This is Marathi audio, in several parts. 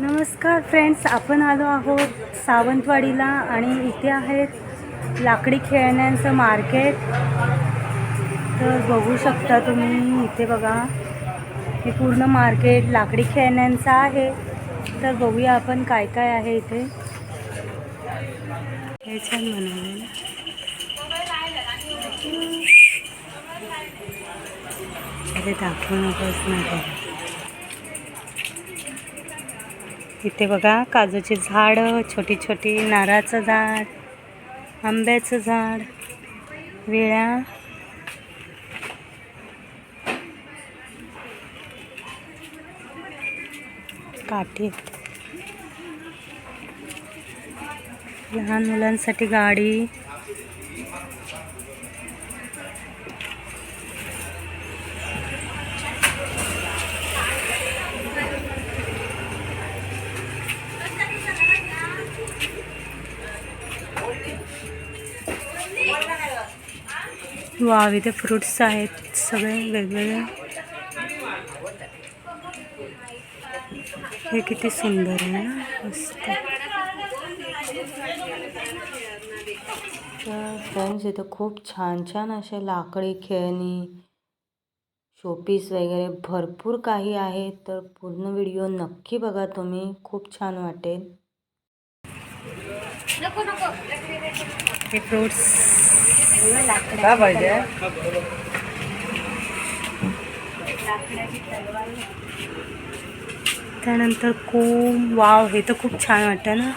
नमस्कार फ्रेंड्स आपण आलो आहोत सावंतवाडीला आणि इथे आहेत लाकडी खेळण्यांचं मार्केट. तर बघू शकता तुम्ही इथे बघा हे पूर्ण मार्केट लाकडी खेळण्यांचं आहे. तर बघूया आपण काय काय आहे इथे. हे छान बनवलेलं अरे दाखवू नकोस नाही इथे बघा काजूची झाडं छोटी छोटी नारळाचं झाड आंब्याचं झाड विळ्या. काठी. लहान मुलांसाठी गाडी. वाव इथे फ्रुट्स आहेत सगळे वेगवेगळे. हे किती सुंदर आहे ना मस्त. फ्रेंड्स इथं खूप छान छान असे लाकडी खेळणी शोपीस वगैरे भरपूर काही आहे तर पूर्ण व्हिडिओ नक्की बघा तुम्ही. खूप छान वाटेल. हे फ्रुट्स काय पाहिजे? त्यानंतर कोंब वाव हे तर खूप छान वाटतं ना.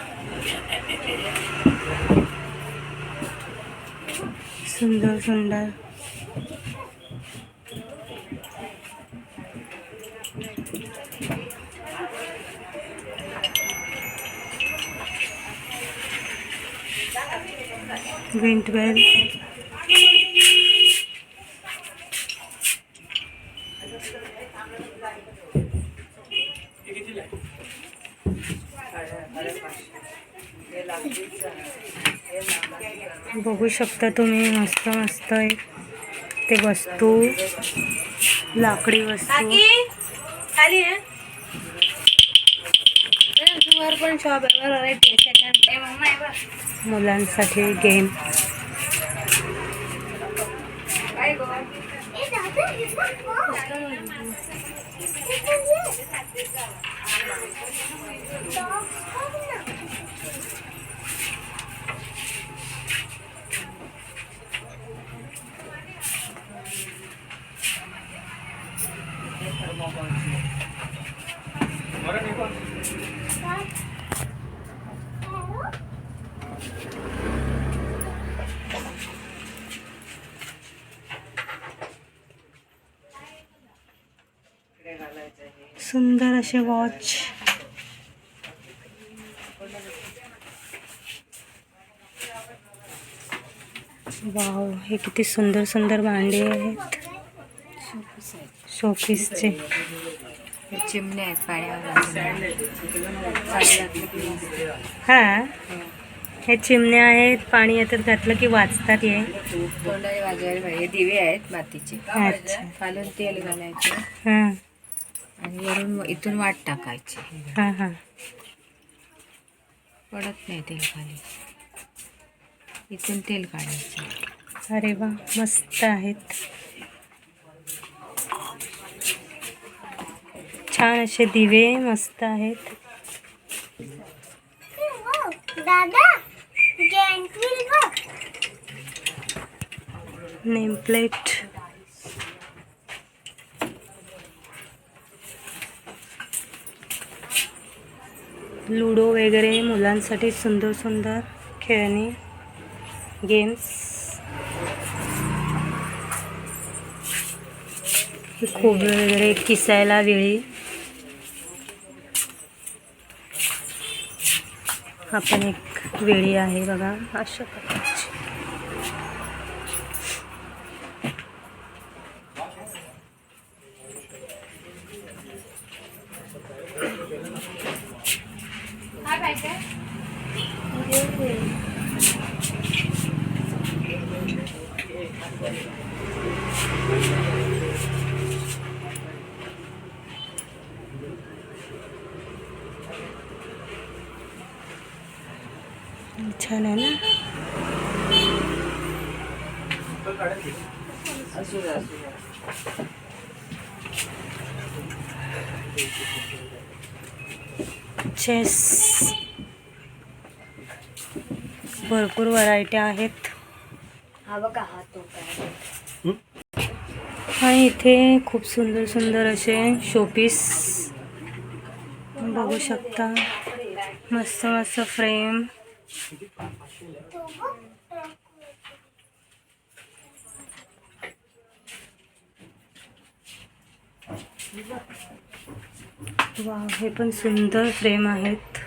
सुंदर सुंदर. विंट बेल बघू शकता तुम्ही मस्त मस्त ते वस्तू लाकडी वस्तू. खाली आहे पण शॉप आहे बरोबर आहे मुलांसाठी गेम काय गो सुंदर असे वॉच वाव हे किती सुंदर सुंदर भांडे आहेत. शोपीसचे चिमणे आहेत पाण्यावर हा? हे चिमण्या आहेत पाणी याच्यात घातलं की वाचतात हे. तोंडाने वाजवायला पाहिजे. दिवे आहेत मातीचे. अच्छा. खालून तेल घालायचे. हां. आणि वरून इथून वाट टाकायची. हां हां. पडत नाही तेल खाली. इथून तेल काढायचं. अरे वा मस्त आहेत. छान असे दिवे मस्त आहेत. दादा जॉईंट लुडो वगैरे मुलांसाठी सुंदर सुंदर खेळणी गेम्स खोबरं वगैरे किसायला वेळी. आपण एक वेळी आहे बघा अशा चेस भरपूर व्हरायटी आहेत. हा बघा हा तो काय आणि इथे खूप सुंदर सुंदर असे शोपीस बघू शकता. मस्त मस्त फ्रेम वा हे पण सुंदर फ्रेम आहेत.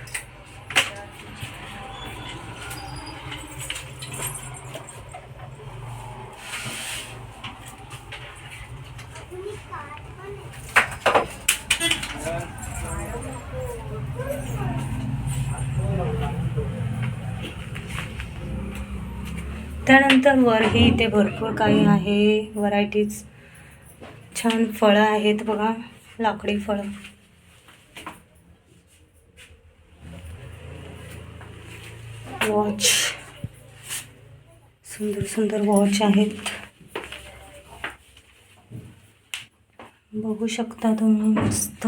त्यानंतर वरही इथे भरपूर काही आहे. व्हरायटीज छान फळं आहेत बघा लाकडी फळं. वॉच सुंदर सुंदर वॉच आहेत. बघू शकता तुम्ही मस्त.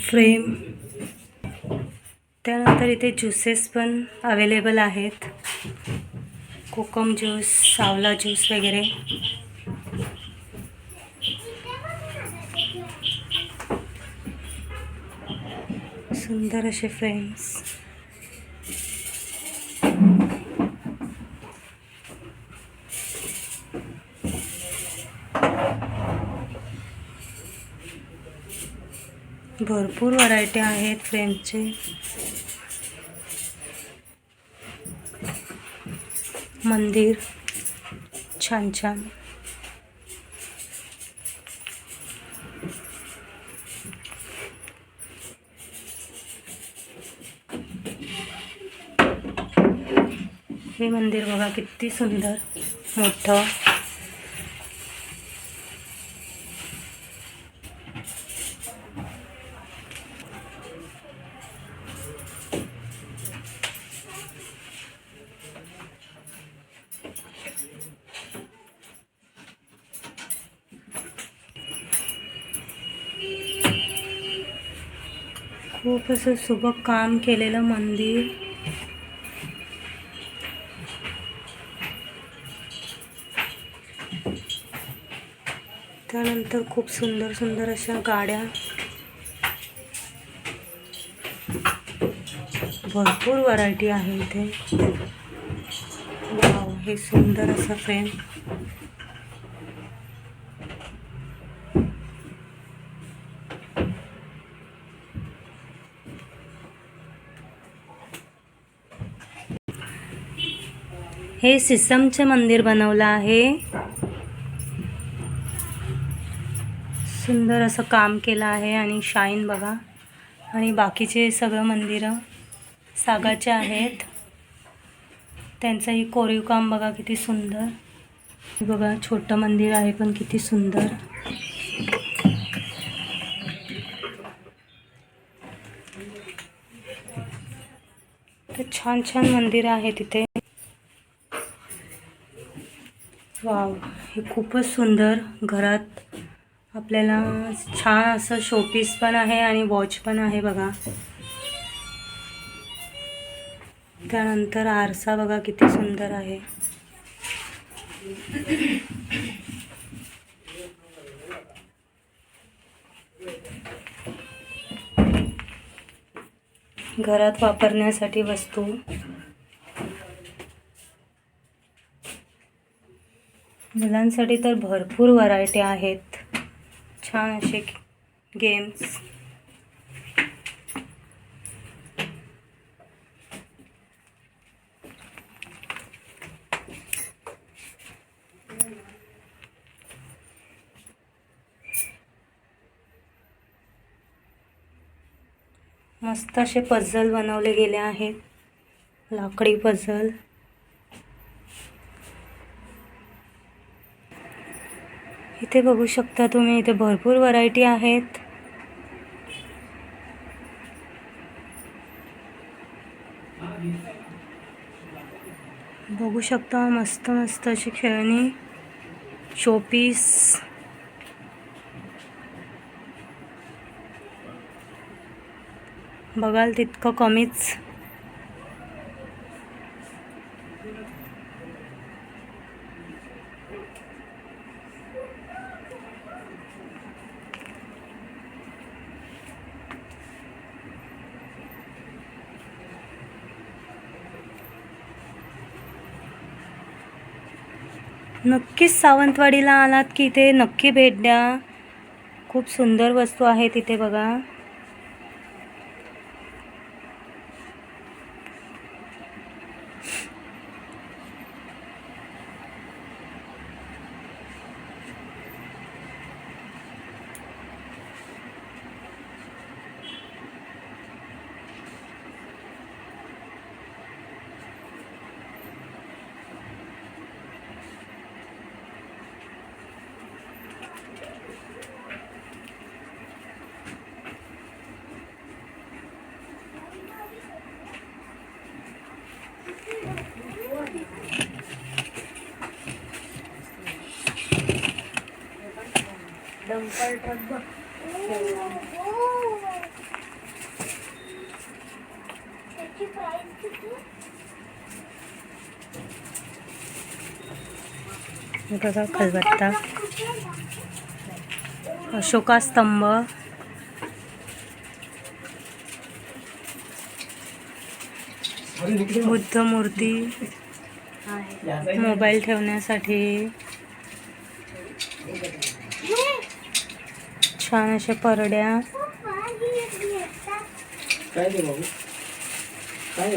फ्रेम त्यानंतर इथे ज्युसेस पण अवेलेबल आहेत. कोकम ज्यूस सावला ज्यूस वगैरे. सुंदर असे फ्रेम्स भरपूर व्हरायटी आहेत फ्रेमचे मंदिर छान छान. हे मंदिर बघा किती सुंदर मोठं. खूप असं सुबक काम केलेलं मंदिर. तर खूप सुंदर सुंदर अशा गाड्या. भरपूर व्हरायटी आहे इथे. वाव हे सुंदर असं फ्रेम हे सिसमचे मंदिर बनवलं आहे. सुंदर असं काम केलं आहे आणि शाईन बघा. आणि बाकीचे सगळं मंदिरं सागाचे आहेत. त्यांचंही कोरीव काम बघा किती सुंदर. बघा छोटं मंदिर आहे पण किती सुंदर. तर छान छान मंदिरं आहेत तिथे. वाव हे खूपच सुंदर घरात. आपल्याला छान असं शोपीस पण आहे आणि वॉच पण आहे बघा. त्यानंतर आरसा बघा किती सुंदर आहे. घरात वापरण्यासाठी वस्तू. मुलांसाठी तर भरपूर व्हरायटी आहेत. छान असे गेम्स मस्त असे पझल बनवले गेले आहेत. लाकडी पझल इथे बघू शकता तुम्ही इथे भरपूर व्हरायटी आहेत. बघू शकता मस्त मस्त अशी खेळणी शोपीस बघाल तितकं कमीच. नक्कीच सावंतवाडीला आलात की इथे नक्की भेट द्या. खूप सुंदर वस्तू आहे तिथे बघा. डंपर ट्रक बघा खलबत्ता अशोका स्तंभ बुद्ध मूर्ती मोबाईल ठेवण्यासाठी. छान अशा परड्या. काय बाबू? काय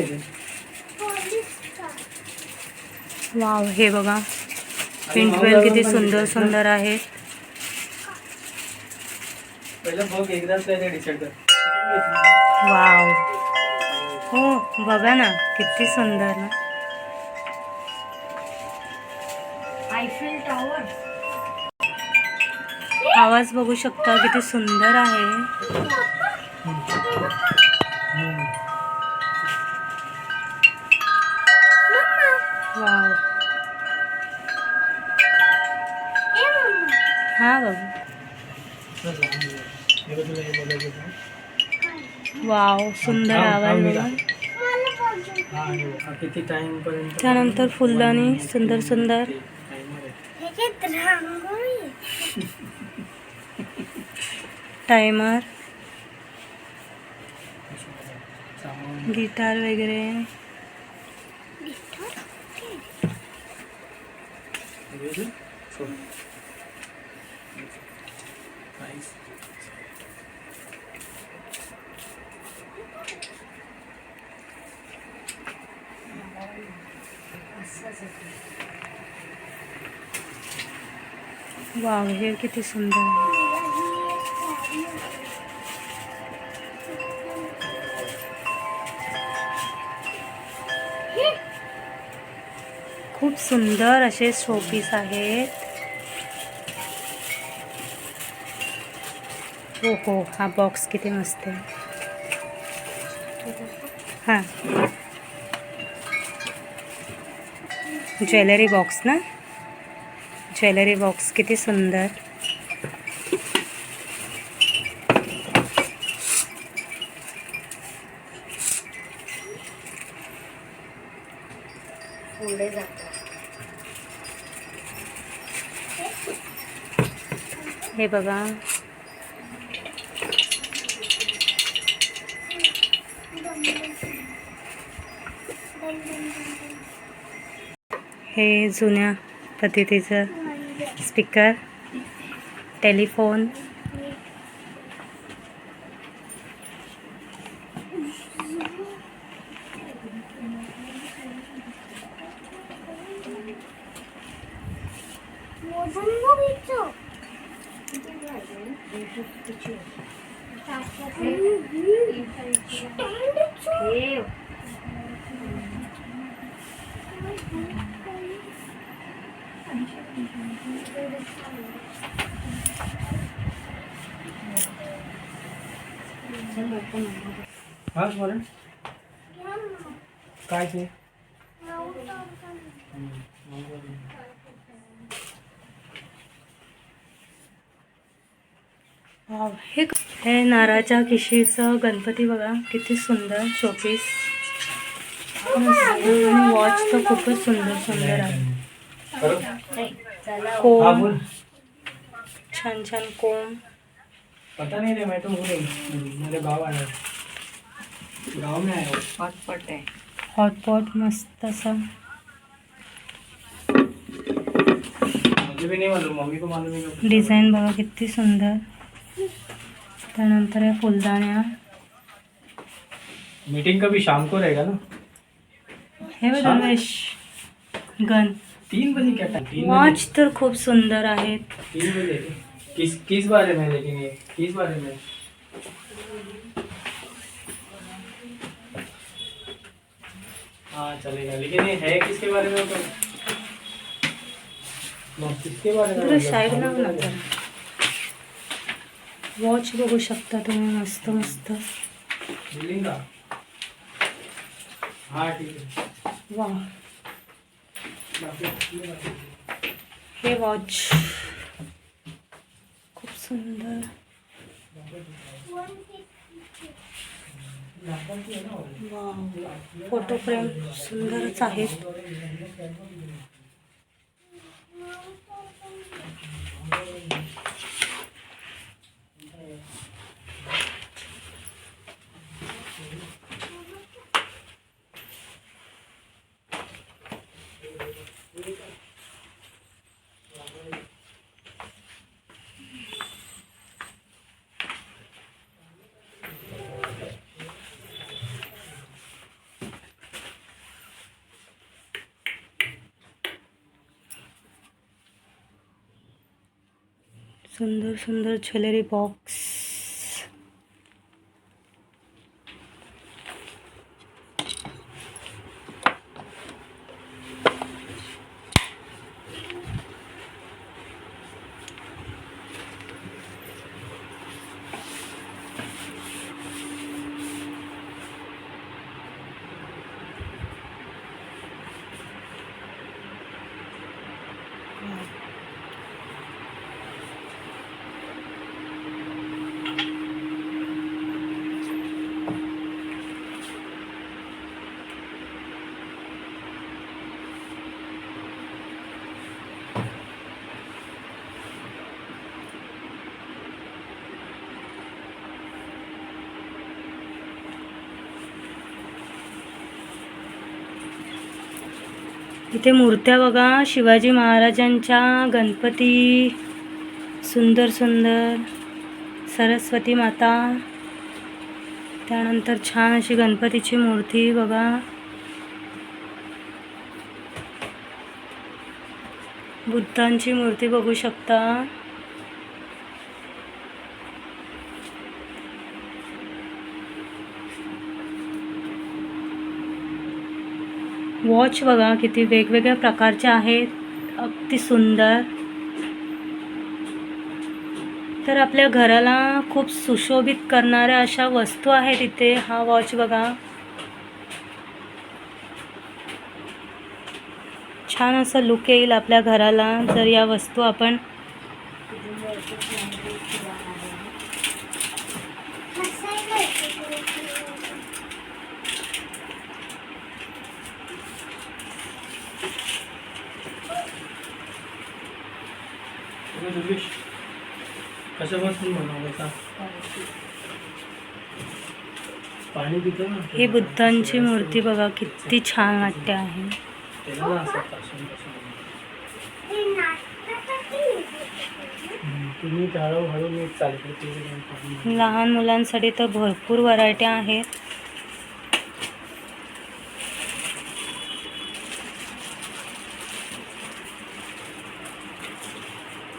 वाव हे बघा. पिंटवेल किती सुंदर सुंदर आहेत वाव. हो बघा ना किती सुंदर ना. आयफेल टॉवर आवाज बघू शकता किती सुंदर आहे वाव हा होतं. वाव सुंदर आवाज बघा बघ. किती टाइम पर्यंत त्यानंतर फुलदाणी सुंदर सुंदर टाइमर गिटार वगैरह। वाह ये कितनी सुंदर है। सुंदर असे शोपीस आहेत. हो हो हा बॉक्स किती मस्त आहे. हां. ज्वेलरी बॉक्स ना? ज्वेलरी बॉक्स किती सुंदर. हे बघा. हे जुन्या पद्धतीचं स्पीकर टेलिफोन मोजून बघितलं हे हा स्मरण काय ते नऊ thousand. वाव, हे हे नारळाच्या किशीचं गणपती बघा किती सुंदर शोपीस वॉच तर खूपच सुंदर सुंदर आहे. हा कोम छान छान कोम पता नहीं रे मैं तो हूँ मेरे गाँव आया गाँव में आया हूँ हॉटपॉट आहे. हॉटपॉट मस्त असा. मुझे भी नहीं मालूम मम्मी को मालूम है कि- डिझाईन बघा किती सुंदर। त्यानंतर हे फुलदाण्या मीटिंग कभी शाम को रहेगा ना? हे बघ रमेश गन तीन बजे क्या टाइम तीन बजे। वॉच तर खूप सुंदर आहेत तीन बजे? किस किस बारे में लेकिन ये? किस बारे में? हाँ चलेगा। लेकिन ये है किसके बारे में? तो वॉच बघू शकता तुम्ही मस्त मस्त. वा. हे वॉच खूप सुंदर. वा. फोटो फ्रेम सुंदरच आहेत. सुंदर सुंदर ज्वेलरी बॉक्स इथे मूर्त्या बघा. शिवाजी महाराजांच्या गणपती. सुंदर सुंदर. सरस्वती माता. त्यानंतर छान अशी गणपतीची मूर्ती बघा. बुद्धांची मूर्ती बघू शकता. वॉच बघा किती वेगवेगळ्या प्रकारचे आहेत. अगदी सुंदर. तर आपल्या घराला खूप सुशोभित करणाऱ्या अशा वस्तू आहेत इथे. हा वॉच बघा. छान असं लुक येईल आपल्या घराला. जर या वस्तू आपण अरे दुर्गेश बनवलं का पाणी पितो ना. ही बुद्धांची मूर्ती बघा किती छान वाटते आहे. त्याला ना असं पासून पासून नाटकासाठी हम्म, तुम्ही हळूहळू मी चालतो ते पाणी लहान मुलांसाठी तर भरपूर व्हरायटी आहेत.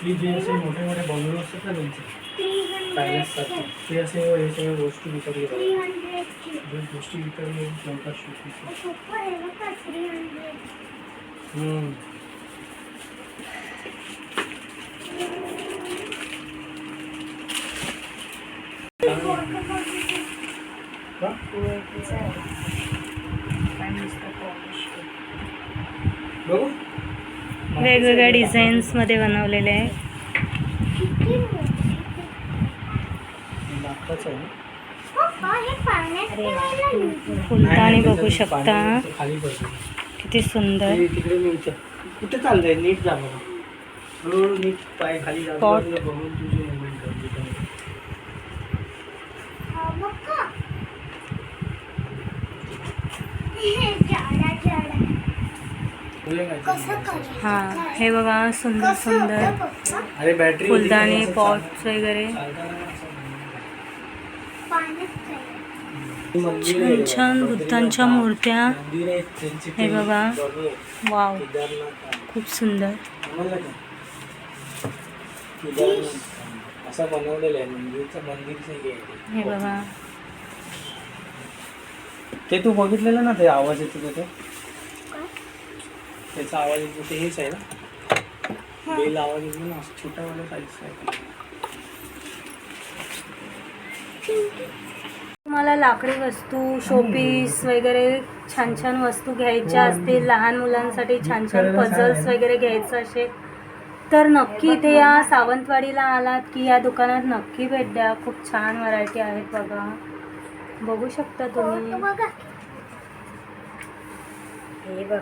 ही जे असे मोठे मोठे बंगलो असतात ना त्यांचे थ्री हंड्रेड पॅलेस सारखे ते असे हे सगळ्या गोष्टी विकत थ्री घेतात हंड्रेडची जे गोष्टी विकत घेऊन ठेवतात शोपीसला. सोपं आहे बघा थ्री हंड्रेड हम्म. वेगवेगळ्या डिझाईन्समध्ये बनवलेले आहे. हे नाही, बघू शकता. किती सुंदर. कुठे चाललंय? नीट जा बघा हळूहळू नीट पाय खाली जा Pot. तुला बघून तुझी मुवमेंट कर तिकडे. हा, बघ का? हे झाडा, झाडा. तुला काय कसं चाललंय? करायचं? हां हे बघा सुंदर सुंदर पप्पा? अरे बॅटरी फुलदाणी पॉट्स वगैरे. छान छान बुद्धांच्या मूर्त्या हे बघा. वाव खूप सुंदर हे. हे बघा ते तू बघितलेलं ना ते आवाज येतो ते काय? त्याचा आवाज येतो ते हेच आहे ना. बेल आवाज येतो ना असं छोटावाला साईज आहे. तुम्हाला लाकडी वस्तू शोपीस वगैरे छान छान वस्तू घ्यायच्या असतील लहान मुलांसाठी छान छान पझल्स वगैरे घ्यायचं असेल तर नक्की इथे या सावंतवाडीला आलात की या दुकानात नक्की भेट द्या. खूप छान व्हरायटी आहेत बघा. बघू शकता तुम्ही. बघा. हे बघ.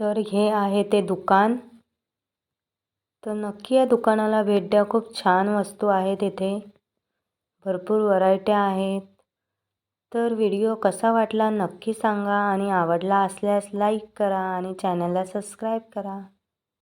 तर हे आहे ते दुकान. तर नक्की या दुकानाला भेट द्या. खूप छान वस्तू आहेत इथे भरपूर व्हरायट्या आहेत. तर व्हिडिओ कसा वाटला नक्की सांगा आणि आवडला असल्यास लाईक करा आणि चॅनलला सबस्क्राईब करा.